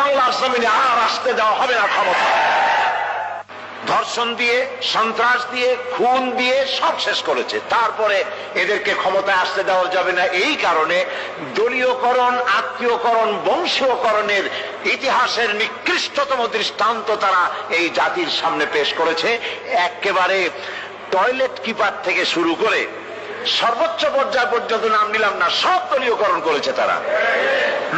বাংলার জমিনে আর আসতে দেওয়া হবে না ক্ষমতা। ধর্ষণ দিয়ে, সন্ত্রাস দিয়ে, খুন দিয়ে সব শেষ করেছে। তারপরে এদেরকে ক্ষমতায় আসতে দেওয়া যাবে না। এই কারণে দলীয়করণ, আত্মীয়করণ, বংশীয়করণের ইতিহাসের নিকৃষ্টতম দৃষ্টান্ত তারা এই জাতির সামনে পেশ করেছে। একেবারে টয়লেট কিপার থেকে শুরু করে সর্বোচ্চ পর্যায় পর্যন্ত নাম নিলাম না, সব দলীয়করণ করেছে তারা।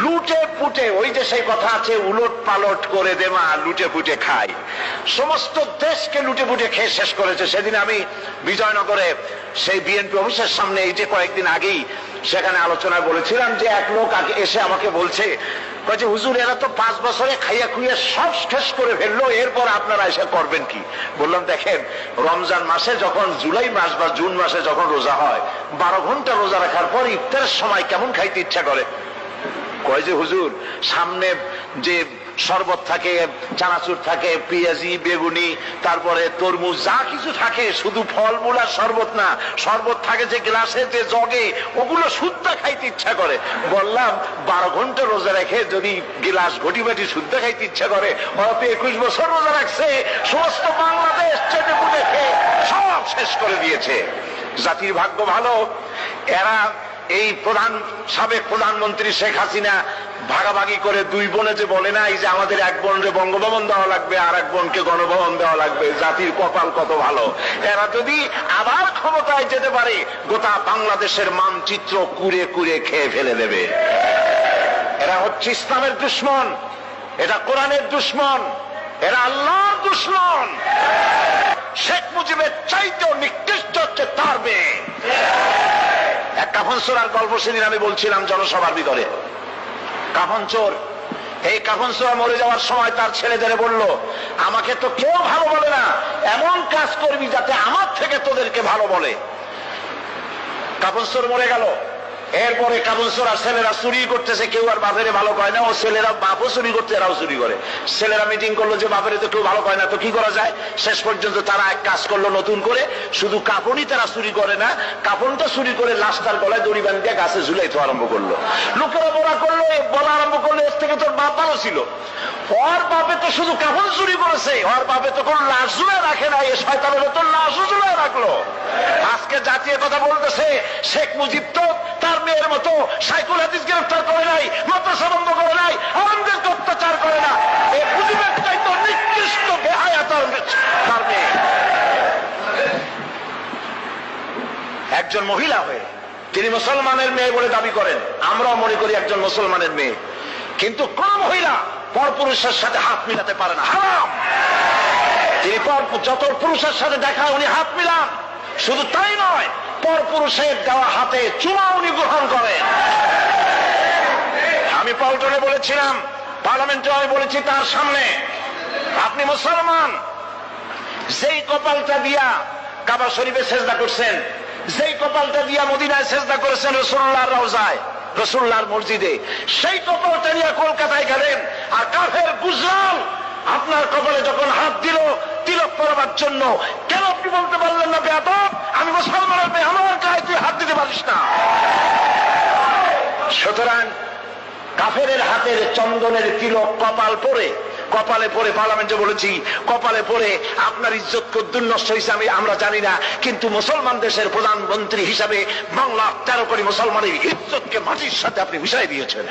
লুটে পুটে ওই সেই কথা আছে উলট পালট করে দেমা লুটে পুটে খাই। সমস্ত দেশকে লুটে পুটে খেয়ে শেষ করেছে। সেদিন আমি বিজয়নগরে সেই বিএনপি অফিসের সামনে, এই যে কয়েকদিন আগেই সেখানে আলোচনায় বলেছিলাম যে এক লোক আগে এসে আমাকে বলছে যে, হুজুর, এরা তো পাঁচ বছরে খাইয়া খুইয়া সব শেষ করে ফেলল, এরপর আপনারা এসে করবেন কি? বললাম, দেখেন, রমজান মাসে যখন, জুলাই মাস বা জুন মাসে যখন রোজা হয়, বারো ঘণ্টা রোজা রাখার পর ইফতারের সময় কেমন খাইতে ইচ্ছা করে? কয় যে, হুজুর, সামনে যে শরবত থাকে, চানাচুর থাকে, পেঁয়াজি, বেগুনি, তারপরে তরমুজ, যা কিছু থাকে, শুধু ফলমূল আর শরবত না, শরবত থাকে যে গ্লাসে, যে জগে, ওগুলো শুদ্ধ খাইতে ইচ্ছা করে। বললাম, বারো ঘণ্টা রোজা রেখে যদি গ্লাস ঘটি বাটি শুদ্ধ খাইতে ইচ্ছা করে হয়তো একুশ বছর রোজা রাখছে, সমস্ত বাংলাদেশ চেটে পুটে খেয়ে সব শেষ করে দিয়েছে। জাতির ভাগ্য ভালো, এরা এই প্রধান, সাবেক প্রধানমন্ত্রী শেখ হাসিনা ভাগাভাগি করে দুই বোনে যে বলে নাই যে আমাদের এক বোনকে বঙ্গভবন দেওয়া লাগবে আর এক বোনকে গণভবন দেওয়া লাগবে, জাতির কপাল কত ভালো। এরা যদি আবার ক্ষমতায় যেতে পারে, গোটা বাংলাদেশের মানচিত্র কুড়ে কুড়ে খেয়ে ফেলে দেবে। এরা হচ্ছে ইসলামের দুশ্মন, এটা কোরআনের দুশ্মন, এরা আল্লাহর দুশ্মন। শেখ মুজিবের চাইতেও নিকৃষ্ট হচ্ছে তার মেয়ে এক কাফন চোরার গল্প সেদিন আমি বলছিলাম জনসভার ভিতরে। কাফন চোর, এই কাফন চোরা মরে যাওয়ার সময় তার ছেলেদের বলল, আমাকে তো কেউ ভালো বলে না, এমন কাজ করবি যাতে আমার থেকে তোদেরকে ভালো বলে। কাফন চোর মরে গেল। এরপরে কাবুল চোরা ছেলেরা চুরি করতেছে, কেউ আর বাপেরে ভালো কয় না। ও ছেলেরা বাপও চুরি করতে, এরাও চুরি করে। ছেলেরা মিটিং করল যে বাপেরে তো কেউ ভালো কয় না, তো কি করা যায়? শেষ পর্যন্ত তারা এক কাজ করল নতুন করে, শুধু কাপড়ই তারা চুরি করে না কাপড়টা চুরি করে লাশটার গলায় দড়ি বান্ধিয়ে গাছে ঝুলাইতে আরম্ভ করল। লোকেরা বলা করল, বলা আরম্ভ করল, এর থেকে তোর বাপ ভালো ছিল। ওর বাপে তো শুধু কাপড় চুরি করেছে, ওর বাপে তো কোনো লাশ ঝুলে রাখে না এ শয়তানের তো লাশও ঝুলে রাখল। আজকে জাতীয় কথা বলতেছে, শেখ মুজিব তো তার মেয়ের মতো সাইকুল হাদিস গ্রেফতার করে নাই, মাদ্রাসা বন্ধ করে নাই আনন্দকে অত্যাচার করে না। একজন মহিলা হয়ে তিনি মুসলমানের মেয়ে বলে দাবি করেন। আমরাও মনে করি একজন মুসলমানের মেয়ে। কিন্তু কোন মহিলা পরপুরুষের সাথে হাত মিলাতে পারে না। হারাম! তিনি যত পুরুষের সাথে দেখা উনি হাত মিলান। শুধু তাই নয় পর পুরুষের দেওয়া হাতে চুমা উনি গ্রহণ করেন। আমি পল্টনে বলেছিলাম, পার্লামেন্টে আমি বলেছি তার সামনে, আপনি মুসলমান, যেই কপালটা দিয়া কাবা শরীফে সেজদা করছেন, যেই কপালটা দিয়া মদিনায় সেজদা করেছেন রসুল্লাহ রওজায়, রসুল্লাহর মসজিদে, সেই কপালটা নিয়ে কলকাতায় গেলেন, আর কাফের গুজরাল আপনার কপালে যখন হাত দিল, তিলক পড়াবার জন্য কেন আপনি বলতে পারলেন না বেয়াদব? আমি মুসলমানের মেয়ে আমার গায়ে তুই হাত দিতে পারিস না। সুতরাং কাফের হাতের চন্দনের তিলক কপাল পরে, কপালে পরে পার্লামেন্টে বলেছি, কপালে পরে আপনার ইজ্জত কদ্দুর নষ্ট আমি আমরা জানি না, কিন্তু মুসলমান দেশের প্রধানমন্ত্রী হিসাবে বাংলা তেরো কোটি মুসলমানের ইজ্জতকে মাটির সাথে আপনি মিশাই দিয়েছেন।